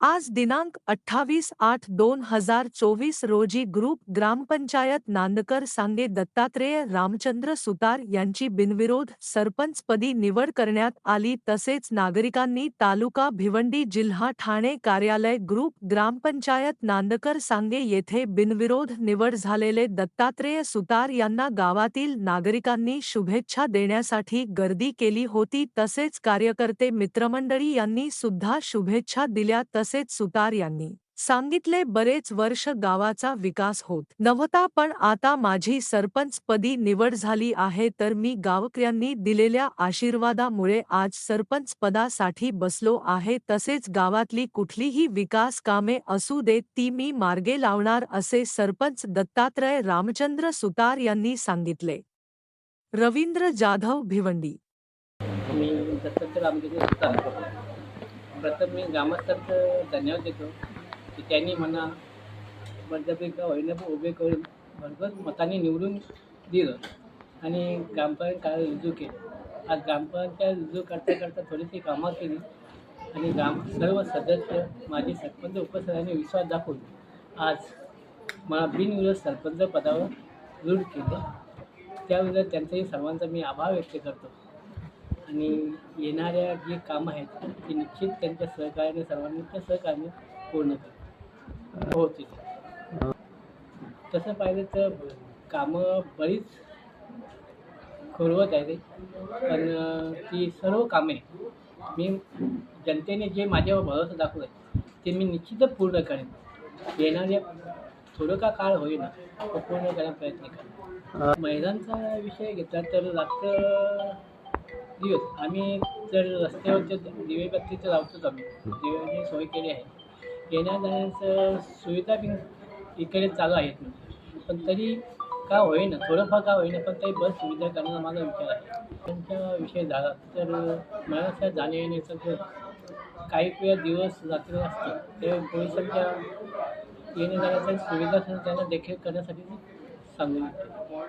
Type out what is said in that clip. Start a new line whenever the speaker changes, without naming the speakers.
आज दिनांक अठ्ठावीस आठ दोन हजार चोवीस रोजी ग्रुप ग्रामपंचायत नांदकर सांगे दत्तात्रेय रामचंद्र सुतार यांची बिनविरोध सरपंचपदी निवड करण्यात आली. तसेच नागरिकांनी तालुका भिवंडी जिल्हा ठाणे कार्यालय ग्रुप ग्रामपंचायत नांदकर सांगे येथे बिनविरोध निवड झालेले दत्तात्रेय सुतार यांना गावातील नागरिकांनी शुभेच्छा देण्यासाठी गर्दी केली होती. तसेच कार्यकर्ते मित्रमंडळी यांनी सुद्धा शुभेच्छा दिल्या. तसेच सुतार यांनी सांगितले बरेच वर्ष गावाचा विकास होत नव्हता पण आता माझी सरपंचपदी निवड झाली आहे तर मी गावकऱ्यांनी दिलेल्या आशीर्वादामुळे आज सरपंच पदासाठी बसलो आहे. तसेच गावातली कुठलीही विकास कामे असू देत ती मी मार्गे लावणार असे सरपंच दत्तात्रय रामचंद्र सुतार यांनी सांगितले. रवींद्र जाधव भिवंडी
मी दत्तात्रय रामगिरी सुतार प्रथम मी ग्रामस्थांचं धन्यवाद देतो की त्यांनी मला बळजबरीका होईना पण उभे करून भरभर मताने निवडून दिलं आणि ग्रामपंचायत काय रुजू केलं. आज ग्रामपंचायत रुजू करता करता थोडीशी कामं केली आणि ग्राम सर्व सदस्य माझी सरपंच उपसदस्यांनी विश्वास दाखवून आज मला बिनविरोध सरपंच पदावर रूढ केलं. त्याविरोधात त्यांचाही सर्वांचा मी आभार व्यक्त करतो. आणि येणाऱ्या जी कामं आहेत ती निश्चित त्यांच्या सहकार्याने सर्वांच्या सहकार्याने पूर्ण कर. होतील तसं पाहिलं तर कामं बरीच खुरवत आहे ते पण ती सर्व कामे मी जनतेने जे माझ्यावर भरोसा दाखवला ते मी निश्चितच पूर्ण करेन. येणाऱ्या थोडं का काळ होईना तो पूर्ण करायला प्रयत्न करेन. महिलांचा विषय घेतला तर लागतं दिवस. आम्ही जर रस्त्यावरच्या दिवेबत्तीचं लावतोच आम्ही दिव्याची सोय केली आहे. येण्या जाण्याचं सुविधा बी इकडे चालू आहेत. पण तरी का होईना थोडंफार का होईना पण तरी बस सुविधा करण्याचा माझा विचार आहे. त्यांचा विषय झाला तर मला जाणे येण्याचं जर काही वेळा दिवस रात्री असते ते पोलिसांच्या येण्या जाण्याच्या सुविधा त्यांना देखील करण्यासाठी मी सांगू इच्छितो.